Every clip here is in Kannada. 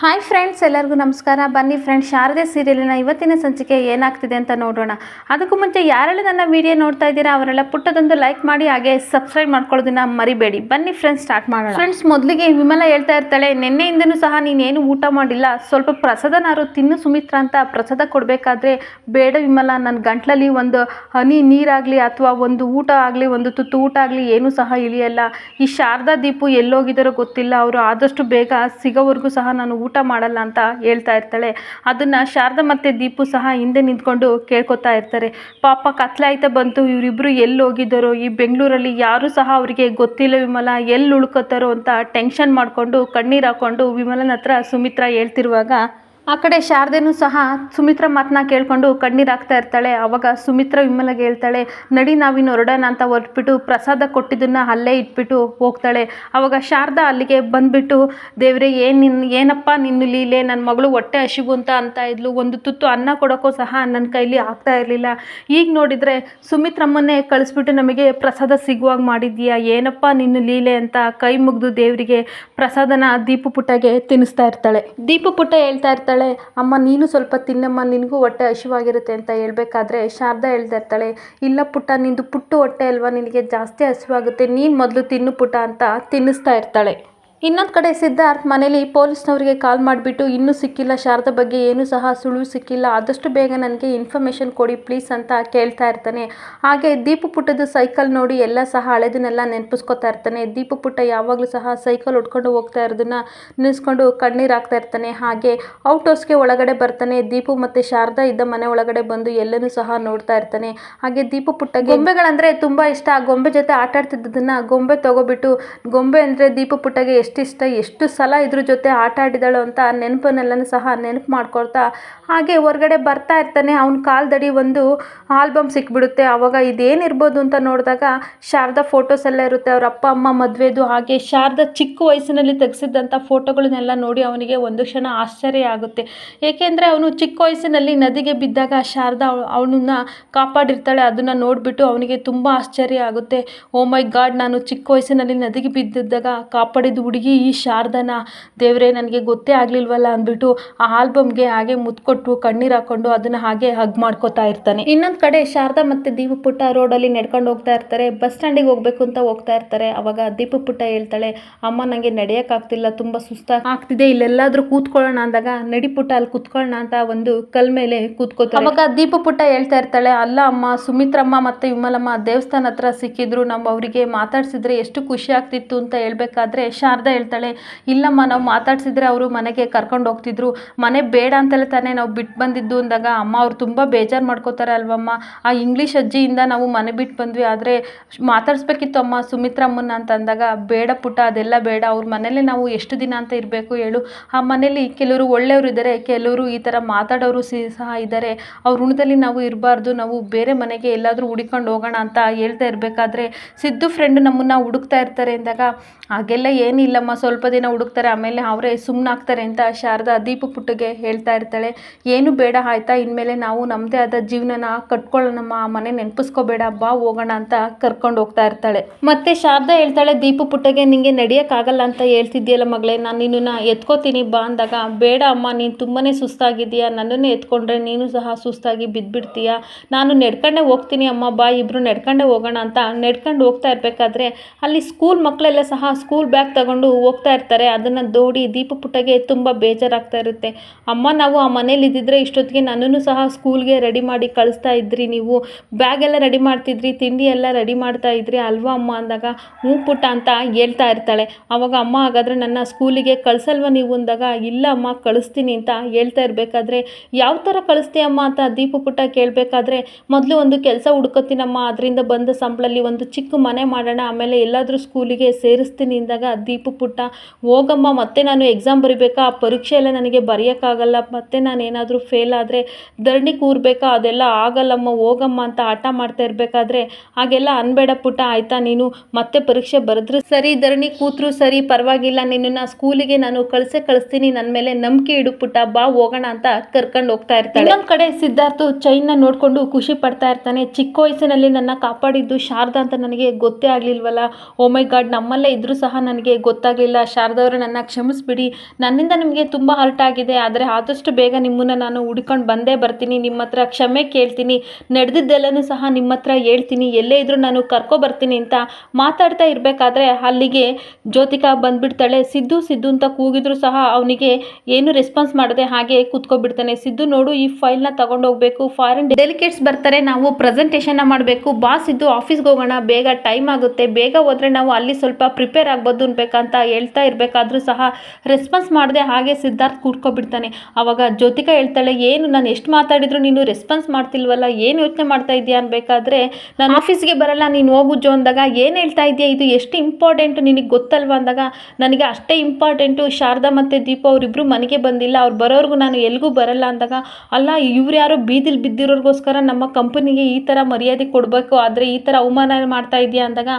ಹಾಯ್ ಫ್ರೆಂಡ್ಸ್ ಎಲ್ಲರಿಗೂ ನಮಸ್ಕಾರ. ಬನ್ನಿ ಫ್ರೆಂಡ್ಸ್ ಶಾರದೆ ಸೀರಿಯಲಿನ ಇವತ್ತಿನ ಸಂಚಿಕೆ ಏನಾಗ್ತಿದೆ ಅಂತ ನೋಡೋಣ. ಅದಕ್ಕೂ ಮುಂಚೆ ಯಾರೆಲ್ಲ ನನ್ನ ವಿಡಿಯೋ ನೋಡ್ತಾ ಇದ್ದೀರಾ, ಅವರೆಲ್ಲ ಪುಟ್ಟದೊಂದು ಲೈಕ್ ಮಾಡಿ, ಹಾಗೆ ಸಬ್ಸ್ಕ್ರೈಬ್ ಮಾಡ್ಕೊಳ್ಳೋದನ್ನ ಮರಿಬೇಡಿ. ಬನ್ನಿ ಫ್ರೆಂಡ್ಸ್ ಸ್ಟಾರ್ಟ್ ಮಾಡೋಣ. ಫ್ರೆಂಡ್ಸ್ ಮೊದಲಿಗೆ ವಿಮಲ ಹೇಳ್ತಾ ಇರ್ತಾಳೆ, ನಿನ್ನೆಯಿಂದನೂ ಸಹ ನೀನೇನು ಊಟ ಮಾಡಿಲ್ಲ? ಸ್ವಲ್ಪ ಪ್ರಸಾದನಾರು ತಿನ್ನು ಸುಮಿತ್ರ ಅಂತ ಪ್ರಸಾದ ಕೊಡಬೇಕಾದ್ರೆ ಬೇಡ ವಿಮಲ. ನನ್ನ ಗಂಟ್ಲಲ್ಲಿ ಒಂದು ಹನಿ ನೀರಾಗಲಿ ಅಥವಾ ಒಂದು ಊಟ ಆಗಲಿ, ಒಂದು ತುತ್ತು ಊಟ ಆಗಲಿ ಏನೂ ಸಹ ಇಳಿಯಲ್ಲ. ಈ ಶಾರದಾ ದೀಪು ಎಲ್ಲೋಗಿದ್ದಾರೋ ಗೊತ್ತಿಲ್ಲ. ಅವರು ಆದಷ್ಟು ಬೇಗ ಸಿಗೋವರೆಗೂ ಸಹ ನಾನು ಊಟ ಮಾಡಲ್ಲ ಅಂತ ಹೇಳ್ತಾ ಇರ್ತಾಳೆ. ಅದನ್ನು ಶಾರದಾ ಮತ್ತು ದೀಪು ಸಹ ಹಿಂದೆ ನಿಂತ್ಕೊಂಡು ಕೇಳ್ಕೊತಾ ಇರ್ತಾರೆ. ಪಾಪ ಕತ್ಲಾಯ್ತಾ ಬಂತು ಇವರಿಬ್ಬರು ಎಲ್ಲಿ ಹೋಗಿದ್ದಾರೋ, ಈ ಬೆಂಗಳೂರಲ್ಲಿ ಯಾರೂ ಸಹ ಅವರಿಗೆ ಗೊತ್ತಿಲ್ಲ ವಿಮಲ, ಎಲ್ಲಿ ಉಳ್ಕೋತಾರೋ ಅಂತ ಟೆನ್ಷನ್ ಮಾಡಿಕೊಂಡು ಕಣ್ಣೀರು ಹಾಕ್ಕೊಂಡು ವಿಮಲನ ಹತ್ರ ಸುಮಿತ್ರಾ ಹೇಳ್ತಿರುವಾಗ ಆ ಕಡೆ ಶಾರದೆನೂ ಸಹ ಸುಮಿತ್ರ ಮಾತನ್ನ ಕೇಳಿಕೊಂಡು ಕಣ್ಣೀರು ಹಾಕ್ತಾ ಇರ್ತಾಳೆ. ಆವಾಗ ಸುಮಿತ್ರ ವಿಮಲಗೆ ಹೇಳ್ತಾಳೆ, ನಡಿ ನಾವಿನ್ನು ಹೊರಡೋಣ ಅಂತ ಹೊರಟ್ಬಿಟ್ಟು ಪ್ರಸಾದ ಕೊಟ್ಟಿದ್ದನ್ನು ಅಲ್ಲೇ ಇಟ್ಬಿಟ್ಟು ಹೋಗ್ತಾಳೆ. ಆವಾಗ ಶಾರದಾ ಅಲ್ಲಿಗೆ ಬಂದುಬಿಟ್ಟು, ದೇವರೇ, ಏನು ನಿನ್ನ ಏನಪ್ಪ ನಿನ್ನ ಲೀಲೆ? ನನ್ನ ಮಗಳು ಹೊಟ್ಟೆ ಹಸಿವು ಅಂತ ಅಂತ ಇದ್ಲು. ಒಂದು ತುತ್ತು ಅನ್ನ ಕೊಡೋಕ್ಕೂ ಸಹ ನನ್ನ ಕೈಲಿ ಆಗ್ತಾ ಇರಲಿಲ್ಲ. ಈಗ ನೋಡಿದರೆ ಸುಮಿತ್ರಮ್ಮನ್ನೇ ಕಳಿಸ್ಬಿಟ್ಟು ನಮಗೆ ಪ್ರಸಾದ ಸಿಗುವಾಗ ಮಾಡಿದ್ಯಾ ಏನಪ್ಪ ನಿನ್ನ ಲೀಲೆ ಅಂತ ಕೈ ಮುಗಿದು ದೇವರಿಗೆ ಪ್ರಸಾದನ ದೀಪು ಪುಟ್ಟಗೆ ತಿನ್ನಿಸ್ತಾ ಇರ್ತಾಳೆ. ದೀಪು ಪುಟ್ಟ ಹೇಳ್ತಾ ಇರ್ತಾಳೆ ಅಮ್ಮ, ನೀನು ಸ್ವಲ್ಪ ತಿನ್ನಮ್ಮ, ನಿನಗೂ ಹೊಟ್ಟೆ ಹಸಿವಾಗಿರುತ್ತೆ ಅಂತ ಹೇಳ್ಬೇಕಾದ್ರೆ ಶಾರದಾ ಹೇಳ್ತಾ ಇರ್ತಾಳೆ ಇಲ್ಲ ಪುಟ್ಟ, ನಿಂದು ಪುಟ್ಟು ಹೊಟ್ಟೆ ಅಲ್ವಾ, ನಿನಗೆ ಜಾಸ್ತಿ ಹಸಿವಾಗುತ್ತೆ, ನೀನು ಮೊದಲು ತಿನ್ನು ಪುಟ್ಟ ಅಂತ ತಿನ್ನಿಸ್ತಾ ಇರ್ತಾಳೆ. ಇನ್ನೊಂದು ಕಡೆ ಸಿದ್ಧಾರ್ಥ್ ಮನೇಲಿ ಪೊಲೀಸ್ನವರಿಗೆ ಕಾಲ್ ಮಾಡಿಬಿಟ್ಟು ಇನ್ನೂ ಸಿಕ್ಕಿಲ್ಲ ಶಾರದ ಬಗ್ಗೆ ಏನೂ ಸಹ ಸುಳಿವು ಸಿಕ್ಕಿಲ್ಲ ಆದಷ್ಟು ಬೇಗ ನನಗೆ ಇನ್ಫಾರ್ಮೇಷನ್ ಕೊಡಿ ಪ್ಲೀಸ್ ಅಂತ ಕೇಳ್ತಾ ಇರ್ತಾನೆ. ಹಾಗೆ ದೀಪು ಪುಟ್ಟದ ಸೈಕಲ್ ನೋಡಿ ಎಲ್ಲ ಸಹ ಹಳೆದನ್ನೆಲ್ಲ ನೆನಪಿಸ್ಕೊತಾ ಇರ್ತಾನೆ. ದೀಪು ಪುಟ್ಟ ಯಾವಾಗಲೂ ಸಹ ಸೈಕಲ್ ಹೊಡ್ಕೊಂಡು ಹೋಗ್ತಾ ಇರೋದನ್ನ ನೆನೆಸ್ಕೊಂಡು ಕಣ್ಣೀರು ಹಾಕ್ತಾ ಇರ್ತಾನೆ. ಹಾಗೆ ಔಟ್ ಹೌಸ್ಗೆ ಒಳಗಡೆ ಬರ್ತಾನೆ. ದೀಪು ಮತ್ತು ಶಾರದಾ ಇದ್ದ ಮನೆ ಒಳಗಡೆ ಬಂದು ಎಲ್ಲನೂ ಸಹ ನೋಡ್ತಾ ಇರ್ತಾನೆ. ಹಾಗೆ ದೀಪು ಪುಟ್ಟ ಗೊಂಬೆಗಳಂದರೆ ತುಂಬ ಇಷ್ಟ. ಆ ಗೊಂಬೆ ಜೊತೆ ಆಟ ಆಡ್ತಿದ್ದದನ್ನ ಗೊಂಬೆ ತಗೋಬಿಟ್ಟು ಗೊಂಬೆ ಅಂದರೆ ದೀಪು ಪುಟ್ಟಗೆ ಎಷ್ಟು ಇಷ್ಟ ಎಷ್ಟು ಸಲ ಇದ್ರ ಜೊತೆ ಆಟ ಆಡಿದಳು ಅಂತ ನೆನಪನ್ನೆಲ್ಲನೂ ಸಹ ನೆನಪು ಮಾಡ್ಕೊಳ್ತಾ ಹಾಗೆ ಹೊರಗಡೆ ಬರ್ತಾ ಇರ್ತಾನೆ. ಅವ್ನ ಕಾಲ್ದಡಿ ಒಂದು ಆಲ್ಬಮ್ ಸಿಕ್ಬಿಡುತ್ತೆ. ಆವಾಗ ಇದೇನಿರ್ಬೋದು ಅಂತ ನೋಡಿದಾಗ ಶಾರದಾ ಫೋಟೋಸ್ ಎಲ್ಲ ಇರುತ್ತೆ. ಅವ್ರ ಅಪ್ಪ, ಅಮ್ಮ ಮದುವೆದು ಹಾಗೆ ಶಾರದಾ ಚಿಕ್ಕ ವಯಸ್ಸಿನಲ್ಲಿ ತೆಗೆಸಿದ್ದಂಥ ಫೋಟೋಗಳನ್ನೆಲ್ಲ ನೋಡಿ ಅವನಿಗೆ ಒಂದು ಕ್ಷಣ ಆಶ್ಚರ್ಯ ಆಗುತ್ತೆ. ಏಕೆಂದರೆ ಅವನು ಚಿಕ್ಕ ವಯಸ್ಸಿನಲ್ಲಿ ನದಿಗೆ ಬಿದ್ದಾಗ ಶಾರದಾ ಅವನನ್ನ ಕಾಪಾಡಿರ್ತಾಳೆ. ಅದನ್ನು ನೋಡಿಬಿಟ್ಟು ಅವನಿಗೆ ತುಂಬ ಆಶ್ಚರ್ಯ ಆಗುತ್ತೆ. ಓ ಮೈ ಗಾಡ್, ನಾನು ಚಿಕ್ಕ ವಯಸ್ಸಿನಲ್ಲಿ ನದಿಗೆ ಬಿದ್ದಿದ್ದಾಗ ಕಾಪಾಡಿದ ಹುಡುಗಿ ಈ ಶಾರದನ ದೇವರೇ ನನಗೆ ಗೊತ್ತೇ ಆಗಲಿಲ್ವಲ್ಲ ಅಂದ್ಬಿಟ್ಟು ಆ ಆಲ್ಬಮ್ಗೆ ಹಾಗೆ ಮುತ್ಕೊಟ್ಟು ಕಣ್ಣೀರು ಹಾಕೊಂಡು ಅದನ್ನು ಹಾಗೆ ಹಗ್ ಮಾಡ್ಕೋತಾ ಇರ್ತಾನೆ. ಇನ್ನೊಂದು ಕಡೆ ಶಾರದಾ ಮತ್ತು ದೀಪ ಪುಟ್ಟ ರೋಡಲ್ಲಿ ನಡ್ಕೊಂಡು ಹೋಗ್ತಾ ಇರ್ತಾರೆ. ಬಸ್ ಸ್ಟ್ಯಾಂಡಿಗೆ ಹೋಗ್ಬೇಕು ಅಂತ ಹೋಗ್ತಾ ಇರ್ತಾರೆ. ಅವಾಗ ದೀಪ ಪುಟ್ಟ ಹೇಳ್ತಾಳೆ, ಅಮ್ಮ ನನಗೆ ನಡೆಯೋಕ್ಕಾಗ್ತಿಲ್ಲ ತುಂಬ ಸುಸ್ತ ಆಗ್ತಿದೆ. ಇಲ್ಲೆಲ್ಲಾದರೂ ಕೂತ್ಕೊಳ್ಳೋಣ ಅಂದಾಗ ನಡಿ ಪುಟ್ಟ, ಅಲ್ಲಿ ಕೂತ್ಕೊಳ್ಳೋಣ ಅಂತ ಒಂದು ಕಲ್ ಮೇಲೆ ಕೂತ್ಕೋತಾರೆ. ಅವಾಗ ದೀಪ ಪುಟ್ಟ ಹೇಳ್ತಾ ಇರ್ತಾಳೆ, ಅಲ್ಲ ಅಮ್ಮ, ಸುಮಿತ್ರಮ್ಮ ಮತ್ತು ವಿಮಲಮ್ಮ ದೇವಸ್ಥಾನ ಹತ್ರ ಸಿಕ್ಕಿದ್ರು ನಮ್ಮ ಅವರಿಗೆ ಮಾತಾಡ್ಸಿದ್ರೆ ಎಷ್ಟು ಖುಷಿ ಆಗ್ತಿತ್ತು ಅಂತ ಹೇಳ್ಬೇಕಾದ್ರೆ ಶಾರದಾ ಹೇಳ್ತಾಳೆ, ಇಲ್ಲಮ್ಮ, ನಾವು ಮಾತಾಡ್ಸಿದ್ರೆ ಅವರು ಮನೆಗೆ ಕರ್ಕೊಂಡು ಹೋಗ್ತಿದ್ರು. ಮನೆ ಬೇಡ ಅಂತಲೇ ತಾನೇ ನಾವು ಬಿಟ್ಟು ಬಂದಿದ್ದು. ಅಂದಾಗ, ಅಮ್ಮ, ಅವ್ರು ತುಂಬ ಬೇಜಾರು ಮಾಡ್ಕೋತಾರೆ ಅಲ್ವಮ್ಮ. ಆ ಇಂಗ್ಲೀಷ್ ಅಜ್ಜಿಯಿಂದ ನಾವು ಮನೆ ಬಿಟ್ಟು ಬಂದ್ವಿ, ಆದರೆ ಮಾತಾಡಿಸ್ಬೇಕಿತ್ತು ಅಮ್ಮ ಸುಮಿತ್ರಮ್ಮನ ಅಂತ ಅಂದಾಗ, ಬೇಡ ಪುಟ್ಟ, ಅದೆಲ್ಲ ಬೇಡ. ಅವ್ರ ಮನೇಲೆ ನಾವು ಎಷ್ಟು ದಿನ ಅಂತ ಇರಬೇಕು ಹೇಳು. ಆ ಮನೇಲಿ ಕೆಲವರು ಒಳ್ಳೆಯವರು ಇದ್ದಾರೆ, ಕೆಲವರು ಈ ಥರ ಮಾತಾಡೋರು ಸಹ ಇದ್ದಾರೆ. ಅವ್ರ ಋಣದಲ್ಲಿ ನಾವು ಇರಬಾರ್ದು, ನಾವು ಬೇರೆ ಮನೆಗೆ ಎಲ್ಲಾದರೂ ಹುಡಿಕೊಂಡು ಹೋಗೋಣ ಅಂತ ಹೇಳ್ತಾ ಇರಬೇಕಾದ್ರೆ, ಸಿದ್ದು ಫ್ರೆಂಡ್ ನಮ್ಮನ್ನು ಹುಡುಕ್ತಾ ಇರ್ತಾರೆ. ಅಂದಾಗ, ಹಾಗೆಲ್ಲ ಏನಿಲ್ಲಮ್ಮ ಸ್ವಲ್ಪ ದಿನ ಹುಡುಕ್ತಾರೆ, ಆಮೇಲೆ ಅವರೇ ಸುಮ್ಮನಾಗ್ತಾರೆ ಅಂತ ಶಾರದಾ ದೀಪು ಪುಟ್ಟಿಗೆ ಹೇಳ್ತಾ ಇರ್ತಾಳೆ. ಏನು ಬೇಡ ಆಯ್ತಾ, ಇನ್ಮೇಲೆ ನಾವು ನಮ್ಮದೇ ಆದ ಜೀವನನ ಕಟ್ಕೊಳ್ಳೋಣಮ್ಮ, ಆ ಮನೆ ನೆನಪಿಸ್ಕೋಬೇಡ, ಬಾ ಹೋಗೋಣ ಅಂತ ಕರ್ಕೊಂಡು ಹೋಗ್ತಾ ಇರ್ತಾಳೆ. ಮತ್ತೆ ಶಾರದಾ ಹೇಳ್ತಾಳೆ, ದೀಪು ಪುಟ್ಟಗೆ ನಿಂಗೆ ನಡೆಯೋಕ್ಕಾಗಲ್ಲ ಅಂತ ಹೇಳ್ತಿದ್ದೀಯಲ್ಲ ಮಗಳೇ, ನಾನು ನಿನ್ನನ್ನು ಎತ್ಕೋತೀನಿ, ಬಾ ಅಂದಾಗ, ಬೇಡ ಅಮ್ಮ, ನೀನು ತುಂಬಾ ಸುಸ್ತಾಗಿದ್ದೀಯಾ, ನನ್ನನ್ನೇ ಎತ್ಕೊಂಡ್ರೆ ನೀನು ಸಹ ಸುಸ್ತಾಗಿ ಬಿದ್ದುಬಿಡ್ತೀಯ ನಾನು ನಡ್ಕೊಂಡೇ ಹೋಗ್ತೀನಿ ಅಮ್ಮ, ಬಾ ಇಬ್ಬರು ನಡ್ಕೊಂಡೇ ಹೋಗೋಣ ಅಂತ ನಡ್ಕೊಂಡು ಹೋಗ್ತಾ ಇರಬೇಕಾದ್ರೆ ಅಲ್ಲಿ ಸ್ಕೂಲ್ ಮಕ್ಕಳೆಲ್ಲ ಸಹ ಸ್ಕೂಲ್ ಬ್ಯಾಗ್ ತಗೊಂಡು ಹೋಗ್ತಾ ಇರ್ತಾರೆ. ಅದನ್ನು ನೋಡಿ ದೀಪ ಪುಟ್ಟಗೆ ತುಂಬ ಬೇಜಾರಾಗ್ತಾ ಇರುತ್ತೆ. ಅಮ್ಮ, ನಾವು ಆ ಮನೇಲಿ ಇದ್ದಿದ್ರೆ ಇಷ್ಟೊತ್ತಿಗೆ ನನ್ನನ್ನು ಸಹ ಸ್ಕೂಲ್ಗೆ ರೆಡಿ ಮಾಡಿ ಕಳಿಸ್ತಾ ಇದ್ರಿ ನೀವು. ಬ್ಯಾಗ್ ಎಲ್ಲ ರೆಡಿ ಮಾಡ್ತಿದ್ರಿ, ತಿಂಡಿ ಎಲ್ಲ ರೆಡಿ ಮಾಡ್ತಾ ಇದ್ರಿ ಅಲ್ವಾ ಅಮ್ಮ ಅಂದಾಗ. ಹ್ಞೂ ಪುಟ್ಟ ಅಂತ ಹೇಳ್ತಾ ಇರ್ತಾಳೆ. ಅವಾಗ ಅಮ್ಮ ಹಾಗಾದರೆ ನನ್ನ ಸ್ಕೂಲಿಗೆ ಕಳಿಸಲ್ವ ನೀವು ಅಂದಾಗ. ಇಲ್ಲ ಅಮ್ಮ, ಕಳಿಸ್ತೀನಿ ಅಂತ ಹೇಳ್ತಾ ಇರಬೇಕಾದ್ರೆ. ಯಾವ ಥರ ಕಳಿಸ್ತೀಯಮ್ಮ ಅಂತ ದೀಪ ಪುಟ್ಟ ಕೇಳಬೇಕಾದ್ರೆ, ಮೊದಲು ಒಂದು ಕೆಲಸ ಹುಡ್ಕೋತೀನಮ್ಮ. ಅದರಿಂದ ಬಂದ ಸಂಬಳಲ್ಲಿ ಒಂದು ಚಿಕ್ಕ ಮನೆ ಮಾಡೋಣ. ಆಮೇಲೆ ಎಲ್ಲಾದರೂ ಸ್ಕೂಲಿಗೆ ಸೇರಿಸ್ತೀನಿ ಅಂದಾಗ ದೀಪು ಪುಟ್ಟ. ಹೋಗಮ್ಮ, ಮತ್ತೆ ನಾನು ಎಕ್ಸಾಮ್ ಬರಿಬೇಕಾ? ಆ ಪರೀಕ್ಷೆ ಎಲ್ಲ ನನಗೆ ಬರೆಯೋಕ್ಕಾಗಲ್ಲ. ಮತ್ತೆ ನಾನು ಏನಾದರೂ ಫೇಲ್ ಆದರೆ ಧರಣಿ ಕೂರ್ಬೇಕಾ? ಅದೆಲ್ಲ ಆಗಲ್ಲಮ್ಮ, ಹೋಗಮ್ಮ ಅಂತ ಆಟ ಮಾಡ್ತಾ ಇರಬೇಕಾದ್ರೆ. ಹಾಗೆಲ್ಲ ಅನ್ಬೇಡ ಪುಟ್ಟ, ಆಯಿತಾ? ನೀನು ಮತ್ತೆ ಪರೀಕ್ಷೆ ಬರೆದ್ರು ಸರಿ, ಧರಣಿ ಕೂತ್ರು ಸರಿ, ಪರವಾಗಿಲ್ಲ. ನಿನ್ನನ್ನು ಸ್ಕೂಲಿಗೆ ನಾನು ಕಳಿಸೇ ಕಳಿಸ್ತೀನಿ. ನನ್ನ ಮೇಲೆ ನಂಬಿಕೆ ಇಡು ಪುಟ್ಟ. ಬಾ, ಹೋಗೋಣ ಅಂತ ಕರ್ಕೊಂಡು ಹೋಗ್ತಾ ಇರ್ತಾನೆ ಇನ್ನೊಂದು ಕಡೆ ಸಿದ್ಧಾರ್ಥ ಚೈನ್ನ ನೋಡಿಕೊಂಡು ಖುಷಿ ಪಡ್ತಾ ಇರ್ತಾನೆ. ಚಿಕ್ಕ ವಯಸ್ಸಿನಲ್ಲಿ ನನ್ನ ಕಾಪಾಡಿದ್ದು ಶಾರದಾ ಅಂತ ನನಗೆ ಗೊತ್ತೇ ಆಗಲಿಲ್ವಲ್ಲ? ಓ ಮೈ ಗಾಡ್ ನಮ್ಮಲ್ಲೇ ಇದ್ರೂ ಸಹ ನನಗೆ ಗೊತ್ತಾಗ ಗೊತ್ತಾಗಲಿಲ್ಲ. ಶಾರದವ್ರು ನನ್ನ ಕ್ಷಮಿಸ್ಬಿಡಿ. ನನ್ನಿಂದ ನಿಮಗೆ ತುಂಬ ಹರ್ಟ್ ಆಗಿದೆ. ಆದರೆ ಆದಷ್ಟು ಬೇಗ ನಿಮ್ಮನ್ನು ನಾನು ಹುಡ್ಕೊಂಡು ಬಂದೇ ಬರ್ತೀನಿ. ನಿಮ್ಮ ಹತ್ರ ಕ್ಷಮೆ ಕೇಳ್ತೀನಿ. ನಡೆದಿದ್ದೆಲ್ಲನೂ ಸಹ ನಿಮ್ಮ ಹತ್ರ ಹೇಳ್ತೀನಿ. ಎಲ್ಲೇ ಇದ್ದರೂ ನಾನು ಕರ್ಕೊ ಬರ್ತೀನಿ ಅಂತ ಮಾತಾಡ್ತಾ ಇರಬೇಕಾದ್ರೆ ಅಲ್ಲಿಗೆ ಜ್ಯೋತಿಕಾ ಬಂದುಬಿಡ್ತಾಳೆ. ಸಿದ್ದು ಸಿದ್ದು ಅಂತ ಕೂಗಿದ್ರು ಸಹ ಅವನಿಗೆ ಏನು ರೆಸ್ಪಾನ್ಸ್ ಮಾಡದೆ ಹಾಗೆ ಕೂತ್ಕೊಬಿಡ್ತಾನೆ. ಸಿದ್ದು ನೋಡು, ಈ ಫೈಲ್ನ ತಗೊಂಡೋಗ್ಬೇಕು ಫಾರಿನ್ ಡೆಲಿಕೇಟ್ಸ್ ಬರ್ತಾರೆ. ನಾವು ಪ್ರೆಸೆಂಟೇಷನ್ನ ಮಾಡಬೇಕು. ಬಾಸ್ ಇದ್ದು ಆಫೀಸ್ಗೆ ಹೋಗೋಣ. ಬೇಗ ಟೈಮ್ ಆಗುತ್ತೆ. ಬೇಗ ಹೋದರೆ ನಾವು ಅಲ್ಲಿ ಸ್ವಲ್ಪ ಪ್ರಿಪೇರ್ ಆಗ್ಬೋದು ಅನ್ಬೇಕಂತ ಹೇಳ್ತಾ ಇರಬೇಕಾದ್ರೂ ಸಹ ರೆಸ್ಪಾನ್ಸ್ ಮಾಡದೆ ಹಾಗೆ ಸಿದ್ಧಾರ್ಥ್ ಕೂತ್ಕೊಬಿಡ್ತಾನೆ. ಆವಾಗ ಜ್ಯೋತಿಕಾ ಹೇಳ್ತಾಳೆ, ಏನು, ನಾನು ಎಷ್ಟು ಮಾತಾಡಿದ್ರು ನೀನು ರೆಸ್ಪಾನ್ಸ್ ಮಾಡ್ತಿಲ್ವಲ್ಲ, ಏನು ಯೋಚನೆ ಮಾಡ್ತಾ ಇದೆಯಾ ಅನ್ಬೇಕಾದ್ರೆ, ನಾನು ಆಫೀಸ್ಗೆ ಬರಲ್ಲ, ನೀನು ಹೋಗು ಅಂದಾಗ, ಏನು ಹೇಳ್ತಾ ಇದೆಯಾ ಇದು ಎಷ್ಟು ಇಂಪಾರ್ಟೆಂಟು ನಿನಗೆ ಗೊತ್ತಲ್ವ? ಅಂದಾಗ, ನನಗೆ ಅಷ್ಟೇ ಇಂಪಾರ್ಟೆಂಟು ಶಾರದಾ ಮತ್ತು ದೀಪ ಅವರಿಬ್ಬರು ಮನೆಗೆ ಬಂದಿಲ್ಲ, ಅವ್ರು ಬರೋರ್ಗು ನಾನು ಎಲ್ಲಿಗೂ ಬರಲ್ಲ ಅಂದಾಗ, ಅಲ್ಲ, ಇವ್ರು ಯಾರೋ ಬೀದಿಲಿ ಬಿದ್ದಿರೋರ್ಗೋಸ್ಕರ ನಮ್ಮ ಕಂಪನಿಗೆ ಈ ಥರ ಮರ್ಯಾದೆ ಕೊಡಬೇಕು, ಆದರೆ ಈ ಥರ ಅವಮಾನ ಮಾಡ್ತಾ ಇದೆಯಾ ಅಂದಾಗ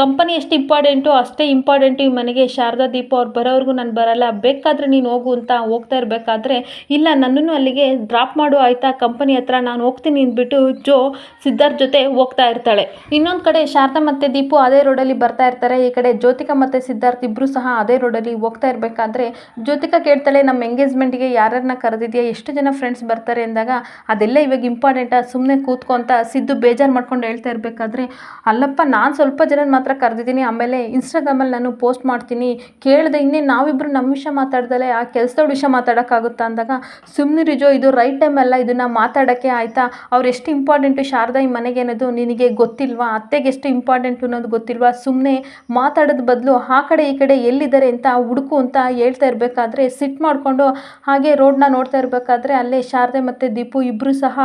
ಕಂಪನಿ ಎಷ್ಟು ಇಂಪಾರ್ಟೆಂಟು ಅಷ್ಟೇ ಇಂಪಾರ್ಟೆಂಟು ಈ ಮನೆಗೆ ಶಾರದಾ ದೀಪ ಅವ್ರು ಬರೋವರೆಗೂ ನಾನು ಬರಲ್ಲ. ಬೇಕಾದರೆ ನೀನು ಹೋಗು ಅಂತ ಹೋಗ್ತಾ ಇರಬೇಕಾದ್ರೆ, ಇಲ್ಲ ನನ್ನನ್ನು ಅಲ್ಲಿಗೆ ಡ್ರಾಪ್ ಮಾಡು ಆಯಿತಾ? ಕಂಪನಿ ಹತ್ರ ನಾನು ಹೋಗ್ತೀನಿ ಅಂದ್ಬಿಟ್ಟು ಜೋ ಸಿದ್ಧಾರ್ಥ್ ಜೊತೆ ಹೋಗ್ತಾ ಇರ್ತಾಳೆ. ಇನ್ನೊಂದು ಕಡೆ ಶಾರದಾ ಮತ್ತು ದೀಪು ಅದೇ ರೋಡಲ್ಲಿ ಬರ್ತಾ ಇರ್ತಾರೆ. ಈ ಕಡೆ ಜ್ಯೋತಿಕಾ ಮತ್ತು ಸಿದ್ಧಾರ್ಥ್ ಇಬ್ಬರು ಸಹ ಅದೇ ರೋಡಲ್ಲಿ ಹೋಗ್ತಾ ಇರಬೇಕಾದ್ರೆ, ಜ್ಯೋತಿಕಾ ಕೇಳ್ತಾಳೆ ನಮ್ಮ ಎಂಗೇಜ್ಮೆಂಟ್ಗೆ ಯಾರನ್ನ ಕರೆದಿದೆಯಾ? ಎಷ್ಟು ಜನ ಫ್ರೆಂಡ್ಸ್ ಬರ್ತಾರೆ? ಅಂದಾಗ, ಅದೆಲ್ಲ ಇವಾಗ ಇಂಪಾರ್ಟೆಂಟಾ ಸುಮ್ಮನೆ ಕೂತ್ಕೊಂತ ಸಿದ್ದು ಬೇಜಾರು ಮಾಡ್ಕೊಂಡು ಹೇಳ್ತಾ ಇರಬೇಕಾದ್ರೆ, ಅಲ್ಲಪ್ಪ ನಾನು ಸ್ವಲ್ಪ ಜನ ಮಾತ್ರ ಕರೆದಿದ್ದೀನಿ. ಆಮೇಲೆ ಇನ್ಸ್ಟಾಗ್ರಾಮಲ್ಲಿ ನಾನು ಪೋಸ್ಟ್ ಮಾಡ್ತೀನಿ. ಕೇಳಿದೆ ಇನ್ನೇ ನಾವಿಬ್ಬರು ನಮ್ಮ ವಿಷಯ ಮಾತಾಡ್ದಲೆ ಆ ಕೆಲಸದವ್ರ ವಿಷಯ ಮಾತಾಡೋಕ್ಕಾಗುತ್ತಾ ಅಂದಾಗ ಸುಮ್ಮನೆ ರಿಜೋ, ಇದು ರೈಟ್ ಟೈಮ್ ಅಲ್ಲ, ಇದನ್ನು ಮಾತಾಡೋಕ್ಕೆ ಆಯಿತಾ? ಅವ್ರು ಎಷ್ಟು ಇಂಪಾರ್ಟೆಂಟು ಶಾರದಾ ಈ ಮನೆಗೆ ಅನ್ನೋದು ನಿನಗೆ ಗೊತ್ತಿಲ್ವಾ? ಅತ್ತೆಗೆ ಎಷ್ಟು ಇಂಪಾರ್ಟೆಂಟು ಅನ್ನೋದು ಗೊತ್ತಿಲ್ವಾ? ಸುಮ್ಮನೆ ಮಾತಾಡೋದ್ ಬದಲು ಆ ಕಡೆ ಈ ಕಡೆ ಎಲ್ಲಿದ್ದಾರೆ ಅಂತ ಹುಡುಕು ಅಂತ ಹೇಳ್ತಾ ಇರಬೇಕಾದ್ರೆ ಸಿಟ್ ಮಾಡಿಕೊಂಡು ಹಾಗೆ ರೋಡ್ನ ನೋಡ್ತಾ ಇರಬೇಕಾದ್ರೆ, ಅಲ್ಲೇ ಶಾರದೆ ಮತ್ತು ದೀಪು ಇಬ್ಬರು ಸಹ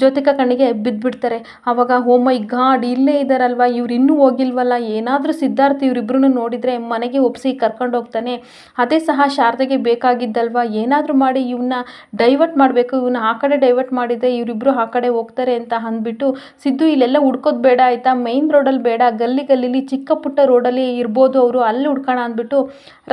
ಜ್ಯೋತಿಕಾ ಕಣ್ಣಿಗೆ ಬಿದ್ದುಬಿಡ್ತಾರೆ ಆವಾಗ ಓ ಮೈ ಗಾಡ್, ಇಲ್ಲೇ ಇದ್ದಾರಲ್ವ ಇವ್ರು ಇನ್ನೂ ಹೋಗಿಲ್ವಲ್ಲ? ಏನಾದರೂ ಸಿದ್ಧಾರ್ಥ ಇವರಿಬ್ಬರೂ ನೋಡಿದರೆ ಮನೆಗೆ ಒಪ್ಪಿಸಿ ಕರ್ಕೊಂಡು ಹೋಗ್ತಾನೆ. ಅದೇ ಸಹ ಶಾರದೆಗೆ ಬೇಕಾಗಿದ್ದಲ್ವಾ? ಏನಾದರೂ ಮಾಡಿ ಇವನ್ನ ಡೈವರ್ಟ್ ಮಾಡಬೇಕು. ಇವನ್ನ ಆ ಕಡೆ ಡೈವರ್ಟ್ ಮಾಡಿದ್ರೆ ಇವರಿಬ್ಬರು ಆ ಕಡೆ ಹೋಗ್ತಾರೆ ಅಂತ ಅಂದ್ಬಿಟ್ಟು ಸಿದ್ದು ಇಲ್ಲೆಲ್ಲ ಹುಡ್ಕೋದು ಬೇಡ ಆಯಿತಾ? ಮೈನ್ ರೋಡಲ್ಲಿ ಬೇಡ. ಗಲ್ಲಿ ಗಲ್ಲಿಲಿ ಚಿಕ್ಕ ಪುಟ್ಟ ರೋಡಲ್ಲಿ ಇರ್ಬೋದು ಅವರು. ಅಲ್ಲಿ ಹುಡ್ಕೋಣ ಅಂದ್ಬಿಟ್ಟು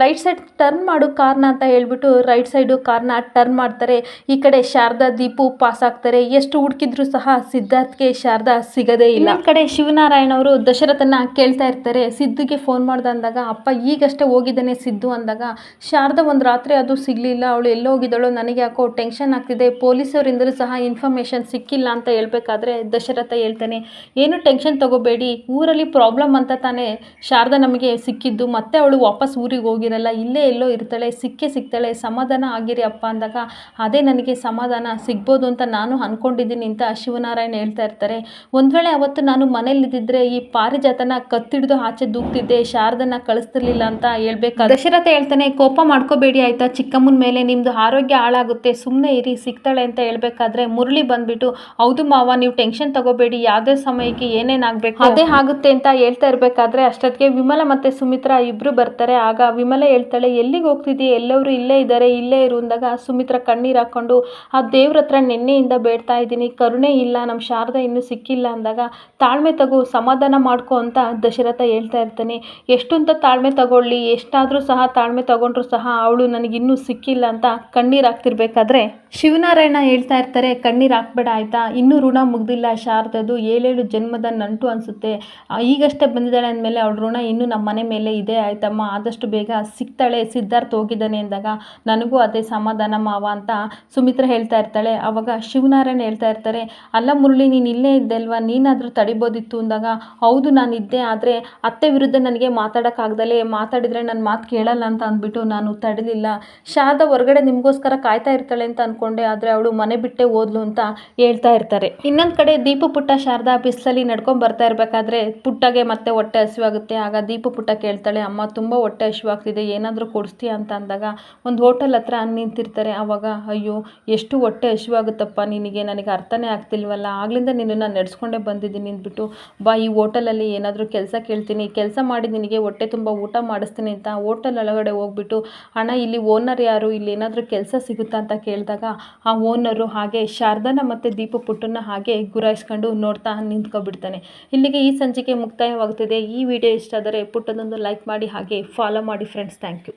ರೈಟ್ ಸೈಡ್ ಟರ್ನ್ ಮಾಡು ಕಾರ್ನ ಅಂತ ಹೇಳ್ಬಿಟ್ಟು ರೈಟ್ ಸೈಡು ಕಾರ್ನ ಟರ್ನ್ ಮಾಡ್ತಾರೆ. ಈ ಕಡೆ ಶಾರದಾ, ದೀಪು ಪಾಸ್ ಆಗ್ತಾರೆ. ಎಷ್ಟು ಹುಡುಕಿದ್ರು ಸಹ ಸಿದ್ಧಾರ್ಥ್ಗೆ ಶಾರದಾ ಸಿಗದೇ ಇಲ್ಲ. ಈ ಕಡೆ ಶಿವನಾರಾಯಣ ಅವರು ದಶರಥನ ಕೇಳ್ತಾ ಇರ್ತಾರೆ. ಸಿದ್ದುಗೆ ಫೋನ್ ಮಾಡ್ದಂದಾಗ ಅಪ್ಪ ಈಗಷ್ಟೇ ಹೋಗಿದ್ದಾನೆ ಸಿದ್ದು ಅಂದಾಗ, ಶಾರದ, ಒಂದು ರಾತ್ರಿ ಅದು ಸಿಗಲಿಲ್ಲ, ಅವಳು ಎಲ್ಲೋ ಹೋಗಿದ್ದಾಳೋ ನನಗೆ ಯಾಕೋ ಟೆನ್ಷನ್ ಆಗ್ತಿದೆ ಪೊಲೀಸವರಿಂದಲೂ ಸಹ ಇನ್ಫಾರ್ಮೇಷನ್ ಸಿಕ್ಕಿಲ್ಲ ಅಂತ ಹೇಳಬೇಕಾದ್ರೆ ದಶರಥ ಹೇಳ್ತಾನೆ, ಏನು ಟೆನ್ಷನ್ ತಗೋಬೇಡಿ, ಊರಲ್ಲಿ ಪ್ರಾಬ್ಲಮ್ ಅಂತ ತಾನೇ ಶಾರದ ನಮಗೆ ಸಿಕ್ಕಿದ್ದು, ಮತ್ತೆ ಅವಳು ವಾಪಸ್ ಊರಿಗೆ ಹೋಗಿರಲ್ಲ, ಇಲ್ಲೇ ಎಲ್ಲೋ ಇರ್ತಾಳೆ, ಸಿಕ್ಕೇ ಸಿಗ್ತಾಳೆ, ಸಮಾಧಾನ ಆಗಿರಿ ಅಪ್ಪ ಅಂದಾಗ, ಅದೇ ನನಗೆ ಸಮಾಧಾನ, ಸಿಗ್ಬೋದು ಅಂತ ನಾನು ಅಂದ್ಕೊಂಡಿದ್ದೀನಿ ಅಂತ ಶಿವನಾರಾಯಣ ಹೇಳ್ತಾ ಇರ್ತಾರೆ. ಒಂದು ವೇಳೆ ಅವತ್ತು ನಾನು ಮನೇಲಿದ್ದಿದ್ರೆ ಈ ಪಾರಿಜಾತನ ಕತ್ತಿಡಿದು ಆಚೆ ದೂಕ್ತಿದ್ದೆ ಶಾರದನ್ನ ಕಳಿಸ್ತಿರ್ಲಿಲ್ಲ ಅಂತ ಹೇಳ್ಬೇಕಾದ್ರೆ ದಶರಥ ಹೇಳ್ತಾನೆ ಕೋಪ ಮಾಡ್ಕೋಬೇಡಿ ಆಯ್ತಾ ಚಿಕ್ಕಮ್ಮನ ಮೇಲೆ ನಿಮ್ದು ಆರೋಗ್ಯ ಹಾಳಾಗುತ್ತೆ ಸುಮ್ಮನೆ ಇರಿ ಸಿಗ್ತಾಳೆ ಅಂತ ಹೇಳ್ಬೇಕಾದ್ರೆ ಮುರಳಿ ಬಂದ್ಬಿಟ್ಟು ಹೌದು ಮಾವ ನೀವು ಟೆನ್ಷನ್ ತಗೋಬೇಡಿ ಯಾವುದೇ ಸಮಯಕ್ಕೆ ಏನೇನಾಗಬೇಕು ಅದೇ ಆಗುತ್ತೆ ಅಂತ ಹೇಳ್ತಾ ಇರ್ಬೇಕಾದ್ರೆ ಅಷ್ಟೊತ್ತಿಗೆ ವಿಮಲ ಮತ್ತೆ ಸುಮಿತ್ರಾ ಇಬ್ರು ಬರ್ತಾರೆ. ಆಗ ವಿಮಲ ಹೇಳ್ತಾಳೆ ಎಲ್ಲಿಗೆ ಹೋಗ್ತಿದ್ದೀಯ ಎಲ್ಲರೂ ಇಲ್ಲೇ ಇದ್ದಾರೆ ಇಲ್ಲೇ ಇರು ಅಂದಾಗ ಸುಮಿತ್ರಾ ಕಣ್ಣೀರು ಹಾಕೊಂಡು ಆ ದೇವ್ರ ಹತ್ರ ನಿನ್ನೆಯಿಂದ ಬೇಡ್ತಾ ಇದ್ದೀನಿ ಕರುಣೆ ಇಲ್ಲ ನಮ್ಮ ಶಾರದಾ ಇನ್ನೂ ಸಿಕ್ಕಿಲ್ಲ ಅಂದಾಗ ತಾಳ್ಮೆ ತಗೋ ಸಮಾಧಾನ ಮಾಡ್ಕೋ ಅಂತ ದಶರಥ ಹೇಳ್ತಾ ಇರ್ತಾನೆ. ಎಷ್ಟು ಅಂತ ತಾಳ್ಮೆ ತಗೊಳ್ಳಿ, ಎಷ್ಟಾದರೂ ಸಹ ತಾಳ್ಮೆ ತಗೊಂಡ್ರು ಸಹ ಅವಳು ನನಗಿನ್ನೂ ಸಿಕ್ಕಿಲ್ಲ ಅಂತ ಕಣ್ಣೀರು ಹಾಕ್ತಿರ್ಬೇಕಾದ್ರೆ ಶಿವನಾರಾಯಣ ಹೇಳ್ತಾ ಇರ್ತಾರೆ, ಕಣ್ಣೀರು ಹಾಕ್ಬೇಡ ಆಯಿತಾ? ಇನ್ನೂ ಋಣ ಮುಗ್ದಿಲ್ಲ ಶಾರದದು, ಏಳೇಳು ಜನ್ಮದ ನಂಟು ಅನಿಸುತ್ತೆ. ಈಗಷ್ಟೇ ಬಂದಿದ್ದಾಳೆ ಅಂದಮೇಲೆ ಅವಳ ಋಣ ಇನ್ನೂ ನಮ್ಮ ಮನೆ ಮೇಲೆ ಇದೆ ಆಯ್ತಮ್ಮ, ಆದಷ್ಟು ಬೇಗ ಸಿಗ್ತಾಳೆ, ಸಿದ್ಧಾರ್ಥ ಹೋಗಿದ್ದಾನೆ ಅಂದಾಗ ನನಗೂ ಅದೇ ಸಮಾಧಾನ ಮಾವ ಅಂತ ಸುಮಿತ್ರ ಹೇಳ್ತಾ ಇರ್ತಾಳೆ. ಅವಾಗ ಶಿವನಾರಾಯಣ ಹೇಳ್ತಾ ಇರ್ತಾರೆ, ಅಲ್ಲ ಮುರಳಿ, ನೀನು ಇಲ್ಲೇ ಇದ್ದಲ್ವಾ? ನೀನಾದರೂ ತಡಿಬೋದಿತ್ತು ಅಂದಾಗ? ಹೌದು ನಾನು ಇದ್ದೆ ಆದರೆ ಅತ್ತೆ ವಿರುದ್ಧ ನನಗೆ ಮಾತಾಡೋಕ್ಕಾಗ್ದಲೇ ಮಾತಾಡಿದರೆ ನನ್ನ ಮಾತು ಕೇಳಲ್ಲ ಅಂತ ಅಂದ್ಬಿಟ್ಟು ನಾನು ತಡಲಿಲ್ಲ. ಶಾರದಾ ಹೊರಗಡೆ ನಿಮಗೋಸ್ಕರ ಕಾಯ್ತಾ ಇರ್ತಾಳೆ ಅಂತ ಅಂದ್ಕೊಂಡೆ ಆದರೆ ಅವಳು ಮನೆ ಬಿಟ್ಟೆ ಓದ್ಲು ಅಂತ ಹೇಳ್ತಾ ಇರ್ತಾರೆ. ಇನ್ನೊಂದು ಕಡೆ ದೀಪು ಪುಟ್ಟ ಶಾರದಾ ಬಿಸಿಲಲ್ಲಿ ನಡ್ಕೊಂಡು ಬರ್ತಾ ಇರಬೇಕಾದ್ರೆ ಪುಟ್ಟಗೆ ಮತ್ತೆ ಹೊಟ್ಟೆ ಹಸಿವಾಗುತ್ತೆ. ಆಗ ದೀಪು ಪುಟ್ಟ ಕೇಳ್ತಾಳೆ, ಅಮ್ಮ, ತುಂಬ ಹೊಟ್ಟೆ ಹಸಿವಾಗ್ತಿದೆ, ಏನಾದರೂ ಕೊಡಿಸ್ತೀಯ? ಅಂತ ಅಂದಾಗ, ಒಂದು ಹೋಟೆಲ್ ಹತ್ರ ನಿಂತಿರ್ತಾರೆ. ಆವಾಗ ಅಯ್ಯೋ, ಎಷ್ಟು ಹೊಟ್ಟೆ ಹಸಿವಾಗುತ್ತಪ್ಪ, ನಿನಗೆ, ನನಗೆ ಅರ್ಥನೇ ಆಗ್ತಿಲ್ವಲ್ಲ. ಆಗ್ಲಿಂದ ನಿನ್ನನ್ನು ನಡೆಸ್ಕೊಂಡೇ ಬಂದಿದ್ದೀನಿ, ಅಂದ್ಬಿಟ್ಟು, ಬಾ, ಈ ಹೋಟೆಲಲ್ಲಿ ಏನಾದರೂ ಕೆಲಸ ಕೇಳ್ತೀನಿ. ಕೆಲಸ ಮಾಡಿ ನಿನಗೆ ಹೊಟ್ಟೆ ತುಂಬ ಊಟ ಮಾಡಿಸ್ತೀನಿ ಅಂತ ಹೋಟೆಲ್ ಒಳಗಡೆ ಹೋಗ್ಬಿಟ್ಟು, ಅಣ್ಣ, ಇಲ್ಲಿ ಓನರ್ ಯಾರು? ಇಲ್ಲಿ ಏನಾದರೂ ಕೆಲಸ ಸಿಗುತ್ತಾ ಅಂತ ಕೇಳಿದಾಗ, ಆ ಓನರು ಹಾಗೆ ಶಾರದಾನ ಮತ್ತು ದೀಪ ಪುಟ್ಟನ್ನ ಹಾಗೆ ಗುರಾಯಿಸ್ಕೊಂಡು ನೋಡ್ತಾ ನಿಂತ್ಕೊಬಿಡ್ತಾನೆ. ಇಲ್ಲಿಗೆ ಈ ಸಂಚಿಕೆ ಮುಕ್ತಾಯವಾಗ್ತಿದೆ. ಈ ವಿಡಿಯೋ ಇಷ್ಟ ಆದರೆ ಪುಟ್ಟದೊಂದು ಲೈಕ್ ಮಾಡಿ ಹಾಗೆ ಫಾಲೋ ಮಾಡಿ ಫ್ರೆಂಡ್ಸ್ ಥ್ಯಾಂಕ್ ಯು